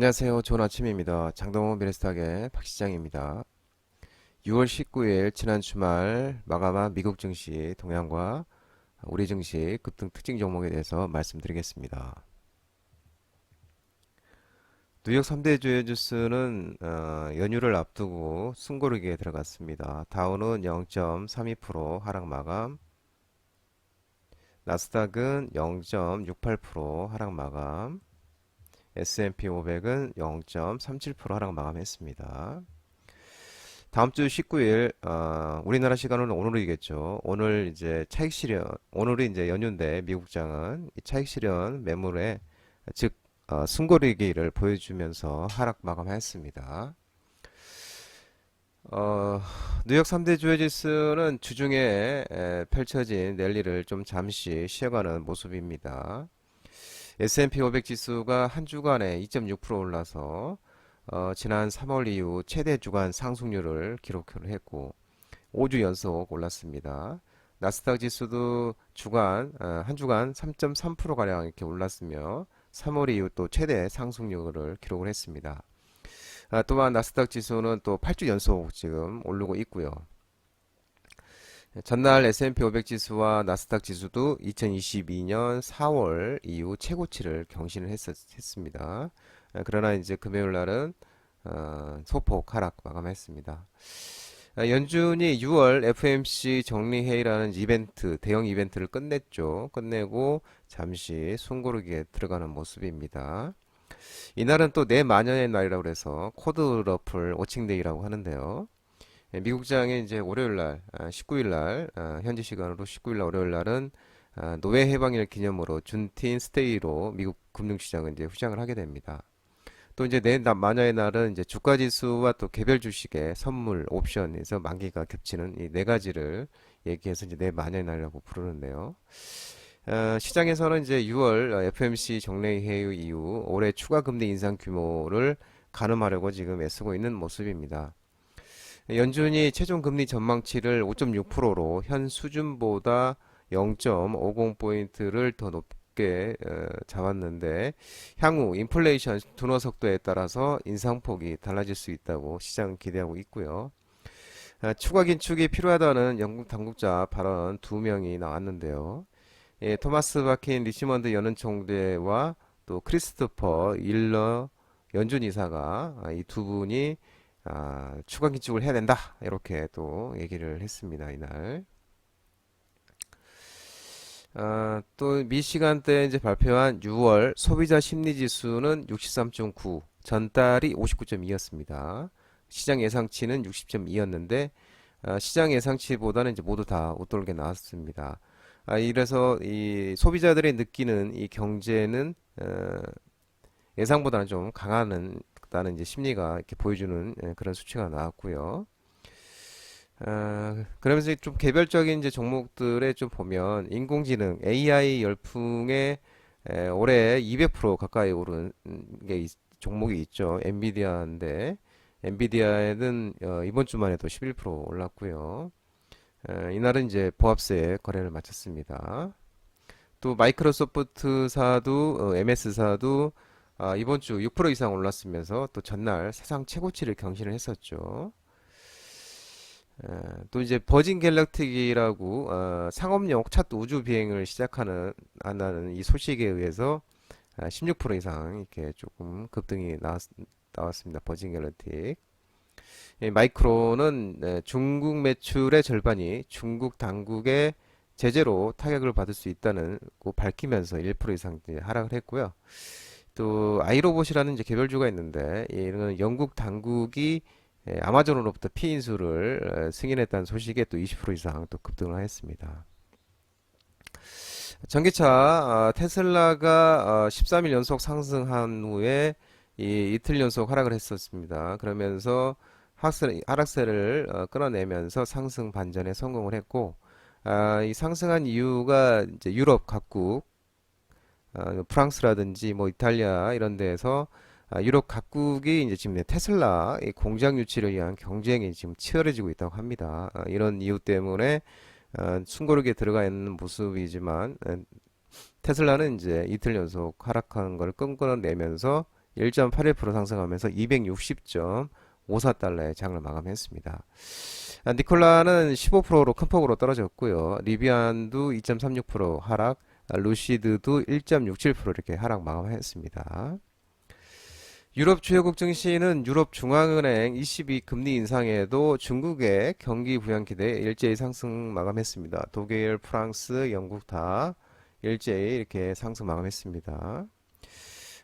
안녕하세요. 좋은 아침입니다. 장동호 미래스탁의 박시장입니다. 6월 19일 지난 주말 마감한 미국 증시 동향과 우리 증시 급등 특징 종목에 대해서 말씀드리겠습니다. 뉴욕 3대 주요 지수는 어, 연휴를 앞두고 숨고르기에 들어갔습니다. 다우는 0.32% 하락 마감, 나스닥은 0.68% 하락 마감, S&P 500은 0.37% 하락 마감했습니다. 다음 주 19일 어, 우리나라 시간으로는 오늘이겠죠. 오늘 이제 차익 실현 오늘이 이제 연휴인데 미국장은 이 차익 실현 매물에 즉 어, 숨고르기를 보여주면서 하락 마감했습니다. 어, 뉴욕 3대 주요 지수는 주중에 에, 펼쳐진 랠리를 좀 잠시 쉬어가는 모습입니다. S&P 500 지수가 한 주간에 2.6% 올라서 어, 지난 3월 이후 최대 주간 상승률을 기록을 했고 5주 연속 올랐습니다. 나스닥 지수도 주간 어, 한 주간 3.3% 가량 이렇게 올랐으며 3월 이후 또 최대 상승률을 기록을 했습니다. 아, 또한 나스닥 지수는 또 8주 연속 지금 오르고 있고요. 전날 S&P 500 지수와 나스닥 지수도 2022년 4월 이후 최고치를 경신을 했었, 했습니다. 아, 그러나 이제 금요일 날은 어, 소폭 하락 마감했습니다. 아, 연준이 6월 FMC 정리회의라는 이벤트, 대형 이벤트를 끝냈죠. 끝내고 잠시 숨고르기에 들어가는 모습입니다. 이날은 또 내만년의 날이라고 해서 코드 러플 워칭데이라고 하는데요. 예, 미국 장에 이제 월요일 날, 19일 날, 아, 현지 시간으로 19일 날 월요일 날은 아, 노예 해방일 기념으로 준틴 스테이로 미국 금융시장은 이제 휴장을 하게 됩니다. 또 이제 내 만여의 날은 이제 주가 지수와 또 개별 주식의 선물 옵션에서 만기가 겹치는 이 네 가지를 얘기해서 이제 내 만여의 날이라고 부르는데요. 어, 시장에서는 이제 6월 FMC 정례회의 이후 올해 추가 금리 인상 규모를 가늠하려고 지금 애쓰고 있는 모습입니다. 연준이 최종 금리 전망치를 5.6%로 현 수준보다 0.50포인트를 더 높게 어, 잡았는데 향후 인플레이션 둔화 속도에 따라서 인상폭이 달라질 수 있다고 시장은 기대하고 있고요. 아, 추가 긴축이 필요하다는 영국 당국자 발언 두 명이 나왔는데요. 예, 토마스 바킨 리시먼드 연은 총재와 또 크리스토퍼 일러 연준 이사가 아, 이두 분이 아, 추가 긴축을 해야 된다. 이렇게 또 얘기를 했습니다. 이날. 아, 또 미시간 때 이제 발표한 6월 소비자 심리 지수는 63.9, 전달이 59.2였습니다. 시장 예상치는 60.2였는데 아, 시장 예상치보다는 이제 모두 다 웃돌게 나왔습니다. 아, 이래서 이 소비자들이 느끼는 이 경제는 어, 예상보다는 좀 강하는 다는 이제 심리가 이렇게 보여주는 예, 그런 수치가 나왔고요. 아, 그러면서 좀 개별적인 이제 종목들에 좀 보면 인공지능 AI 열풍에 에, 올해 200% 가까이 오른 게 있- 종목이 있죠. 엔비디아인데 엔비디아에는 어, 이번 주만 해도 11% 올랐고요. 에, 이날은 이제 보합세 거래를 마쳤습니다. 또 마이크로소프트사도 어, MS사도 아, 이번 주 6% 이상 올랐으면서 또 전날 사상 최고치를 경신을 했었죠. 에, 또 이제 버진 갤럭틱이라고 어, 상업용 첫 우주 비행을 시작하는 한다는 이 소식에 의해서 아, 16% 이상 이렇게 조금 급등이 나왔, 나왔습니다. 버진 갤럭틱. 이 마이크로는 에, 중국 매출의 절반이 중국 당국의 제재로 타격을 받을 수 있다는 거 밝히면서 1% 이상 하락을 했고요. 또 아이로봇이라는 이제 개별주가 있는데 이는 영국 당국이 에, 아마존으로부터 피인수를 에, 승인했다는 소식에 또 20% 이상 또 급등을 했습니다. 전기차 아, 테슬라가 어, 13일 연속 상승한 후에 이 이틀 연속 하락을 했었습니다. 그러면서 하락세, 하락세를 어, 끌어내면서 상승 반전에 성공을 했고 아, 이 상승한 이유가 이제 유럽 각국 어, 프랑스라든지 뭐 이탈리아 이런 데에서 아, 유럽 각국이 이제 지금 테슬라 이 공장 유치를 위한 경쟁이 지금 치열해지고 있다고 합니다. 아, 이런 이유 때문에 어, 숨고르기에 들어가 있는 모습이지만 에, 테슬라는 이제 이틀 연속 하락하는 걸 끊어내면서 1.81% 상승하면서 260.54달러의 장을 마감했습니다. 아, 니콜라는 15%로 큰 폭으로 떨어졌고요. 리비안도 2.36% 하락, 아, 루시드도 1.67% 이렇게 하락 마감했습니다. 유럽 주요국 증시는 유럽 중앙은행 ECB 금리 인상에도 중국의 경기 부양 기대에 일제히 상승 마감했습니다. 독일, 프랑스, 영국 다 일제히 이렇게 상승 마감했습니다.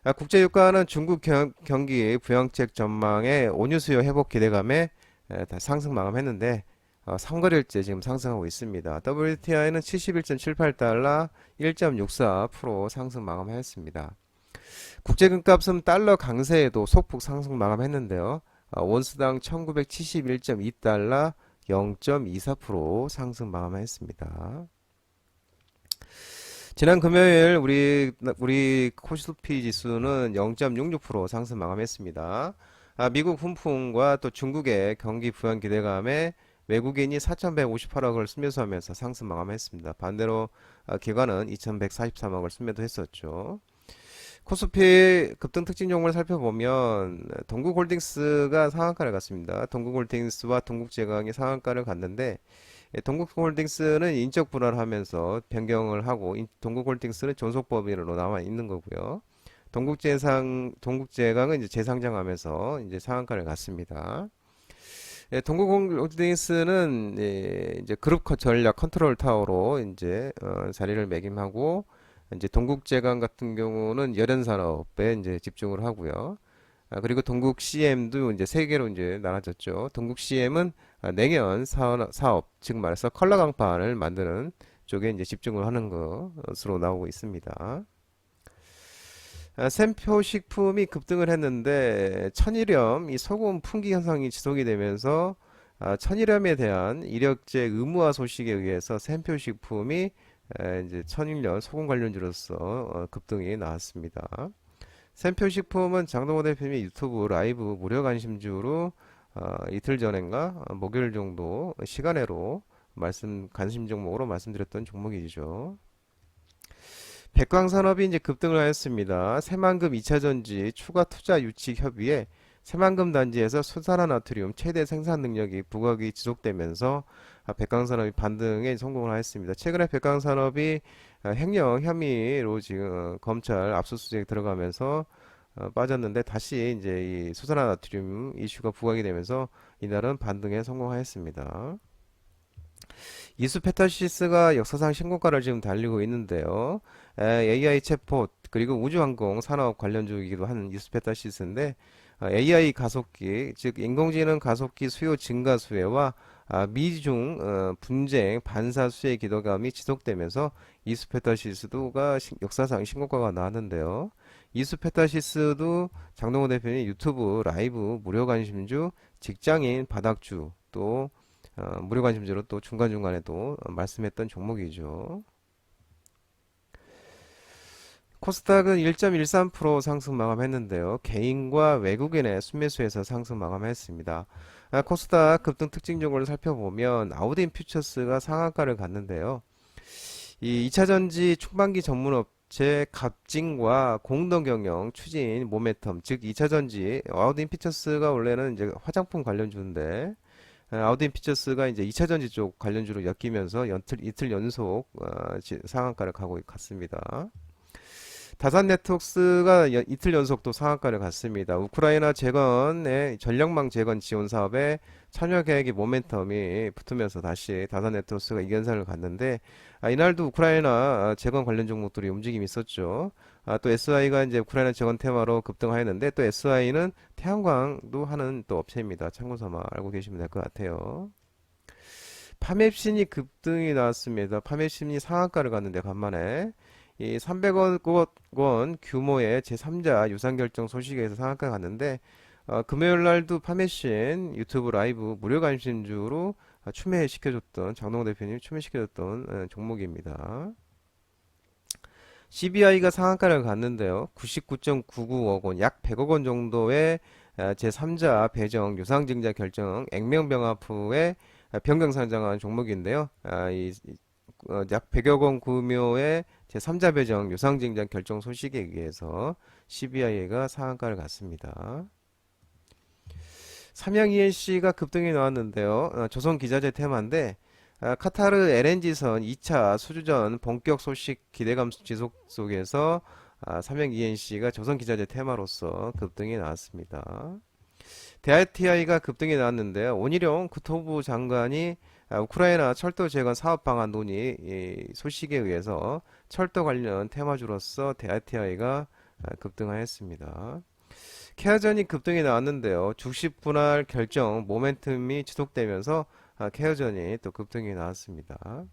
아, 국제유가는 중국 경, 경기 부양책 전망에 온유 수요 회복 기대감에 에, 다 상승 마감했는데 어, 삼거래일째 지금 상승하고 있습니다. WTI는 71.78달러 1.64% 상승 마감했습니다. 국제금값은 달러 강세에도 소폭 상승 마감했는데요. 어, 원스당 1971.2달러 0.24% 상승 마감했습니다. 지난 금요일 우리 우리 코스피 지수는 0.66% 상승 마감했습니다. 아, 미국 훈풍과 또 중국의 경기 부양 기대감에 외국인이 4,158억을 순매수하면서 상승 마감했습니다. 반대로 아, 기관은 2,143억을 순매도했었죠. 코스피 급등 특징 종목을 살펴보면 동국홀딩스가 상한가를 갔습니다. 동국홀딩스와 동국제강이 상한가를 갔는데 예, 동국홀딩스는 인적 분할을 하면서 변경을 하고 인- 동국홀딩스는 존속법인으로 남아 있는 거고요. 동국제상 동국제강은 이제 재상장하면서 이제 상한가를 갔습니다. 예, 동국홀딩스는 예, 이제 그룹 커- 전략 컨트롤 타워로 이제 어, 자리를 매김하고 이제 동국제강 같은 경우는 열연 산업에 이제 집중을 하고요. 아, 그리고 동국 CM도 이제 세 개로 이제 나눠졌죠. 동국 CM은 아, 냉연 사업, 사업, 즉 말해서 컬러 강판을 만드는 쪽에 이제 집중을 하는 것으로 나오고 있습니다. 아, 샘표 식품이 급등을 했는데 천일염 이 소금 풍기 현상이 지속이 되면서 아, 천일염에 대한 이력제 의무화 소식에 의해서 샘표 식품이 에, 이제 천일염 소금 관련주로서 어, 급등이 나왔습니다. 샘표 식품은 장동호 대표님의 유튜브 라이브 무료 관심주로 어, 이틀 전인가 어, 목요일 정도 시간외로 말씀 관심 종목으로 말씀드렸던 종목이죠. 백광산업이 이제 급등을 하였습니다. 새만금 2차전지 추가 투자 유치 협의회 새만금 단지에서 수산화 나트륨 최대 생산 능력이 부각이 지속되면서 아, 백광산업이 반등에 성공을 하였습니다. 최근에 백광산업이 아, 횡령 혐의로 지금 어, 검찰 압수수색 들어가면서 어, 빠졌는데 다시 이제 이 수산화 나트륨 이슈가 부각이 되면서 이날은 반등에 성공하였습니다. 이수페타시스가 역사상 신고가를 지금 달리고 있는데요. 에, AI 챗봇 그리고 우주항공 산업 관련주이기도 한 이수페타시스인데 어, AI 가속기 즉 인공지능 가속기 수요 증가 수혜와 아, 미중 어, 분쟁 반사 수혜 기도감이 지속되면서 이수페타시스도가 신- 역사상 신고가가 나왔는데요. 이수페타시스도 장동호 대표님 유튜브 라이브 무료 관심주 직장인 바닥주 또 어, 무료 관심주로 또 중간중간에 도 말씀했던 종목이죠. 코스닥은 1.13% 상승 마감했는데요. 개인과 외국인의 순매수에서 상승 마감했습니다. 아, 코스닥 급등 특징 종목을 살펴보면 아우딘 퓨처스가 상한가를 갔는데요. 이 2차전지 충반기 전문 업체 갑진과 공동 경영 추진 모멘텀 즉 2차전지 아우딘 퓨처스가 원래는 이제 화장품 관련주인데 아, 아우딘 퓨처스가 이제 2차전지 쪽 관련주로 엮이면서 연틀, 이틀 연속 어, 지- 상한가를 가고 갔습니다. 다산 네트워크스가 여- 이틀 연속 또 상한가를 갔습니다. 우크라이나 재건의 전력망 재건 지원 사업에 참여 계획의 모멘텀이 붙으면서 다시 다산 네트워크스가 이견상을 갔는데 아, 이날도 우크라이나 아, 재건 관련 종목들이 움직임이 있었죠. 아, 또 SI가 이제 우크라이나 재건 테마로 급등하였는데 또 SI는 태양광도 하는 또 업체입니다. 참고 삼아 알고 계시면 될 것 같아요. 파맵신이 급등이 나왔습니다. 파맵신이 상한가를 갔는데 간만에 이 300억 원 규모의 제3자 유상 결정 소식에서 상한가 갔는데 어, 금요일 날도 파메신 유튜브 라이브 무료 관심주로 어, 추매시켜줬던 장동 대표님 추매시켜줬던 어, 종목입니다. CBI가 상한가를 갔는데요. 99.99억 원, 약 100억 원 정도의 어, 제3자 배정 유상증자 결정 액면병합 후에 어, 변경 상장한 종목인데요. 아, 어, 약 100억 원 규모의 제3자 배정 유상증자 결정 소식에 의해서 CBI가 상한가를 갔습니다. 삼양 ENC가 급등이 나왔는데요. 어, 조선 기자재 테마인데 아, 카타르 LNG선 2차 수주전 본격 소식 기대감 지속 속에서 아, 삼양 ENC가 조선 기자재 테마로서 급등이 나왔습니다. 대아티아이가 급등이 나왔는데요. 온일영 국토부 장관이 아, 우크라이나 철도 재건 사업 방안 논의 이 소식에 의해서 철도 관련 테마주로서 대아티아이가 아, 급등하였습니다. 케어전이 급등이 나왔는데요. 주식 분할 결정 모멘텀이 지속되면서 아, 케어전이 또 급등이 나왔습니다.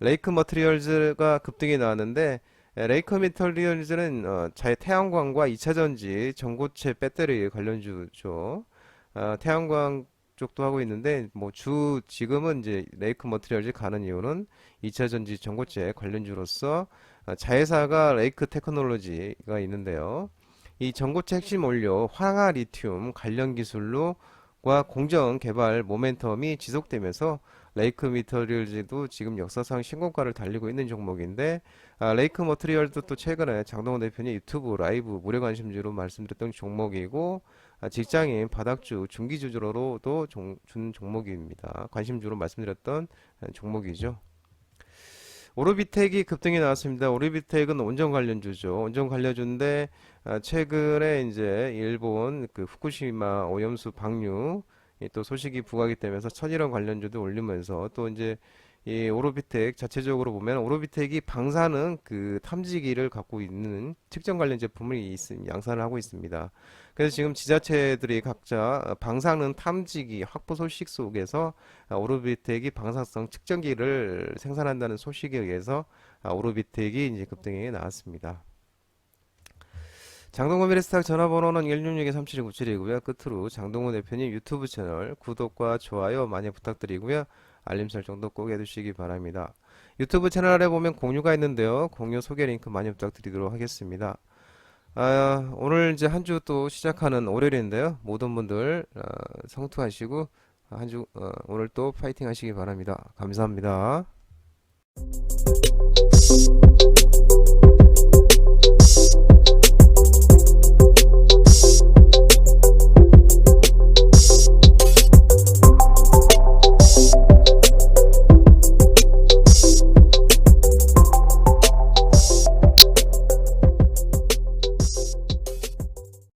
레이크 머트리얼즈가 급등이 나왔는데 에, 레이크 머트리얼즈는 어, 자 태양광과 2차전지 전고체 배터리 관련주죠. 아, 태양광 쪽도 하고 있는데 뭐 주 지금은 이제 레이크 머트리얼즈 가는 이유는 2차전지 전고체 관련주로서 아, 자회사가 레이크 테크놀로지가 있는데요. 이 전고체 핵심 원료 황화 리튬 관련 기술로 과 공정 개발 모멘텀이 지속되면서 레이크 머트리얼즈도 지금 역사상 신고가를 달리고 있는 종목인데 아, 레이크 머트리얼도 또 최근에 장동원 대표님 유튜브 라이브 무료 관심주로 말씀드렸던 종목이고 아, 직장인 바닥주 중기주로도 종- 준 종목입니다. 관심주로 말씀드렸던 아, 종목이죠. 오르비텍이 급등이 나왔습니다. 오르비텍은 온전 관련주죠. 온전 관련주인데 아, 최근에 이제 일본 그 후쿠시마 오염수 방류 이또 소식이 부각이 되면서 천일원 관련주도 올리면서 또 이제 이 오로비텍 자체적으로 보면 오로비텍이 방사능 그 탐지기를 갖고 있는 특정 관련 제품을 있- 양산을 하고 있습니다. 그래서 지금 지자체들이 각자 방사능 탐지기 확보 소식 속에서 아, 오로비텍이 방사성 측정기를 생산한다는 소식에 의해서 아, 오로비텍이 이제 급등이 나왔습니다. 장동건 미래스탁 전화번호는 166-3797이고요. 끝으로 장동건 대표님 유튜브 채널 구독과 좋아요 많이 부탁드리고요. 알림 설정도 꼭 해두시기 바랍니다. 유튜브 채널에 보면 공유가 있는데요. 공유 소개 링크 많이 부탁드리도록 하겠습니다. 아, 오늘 이제 한 주 또 시작하는 월요일인데요. 모든 분들 어, 성투하시고 한주 오늘 또 파이팅 하시기 바랍니다. 감사합니다.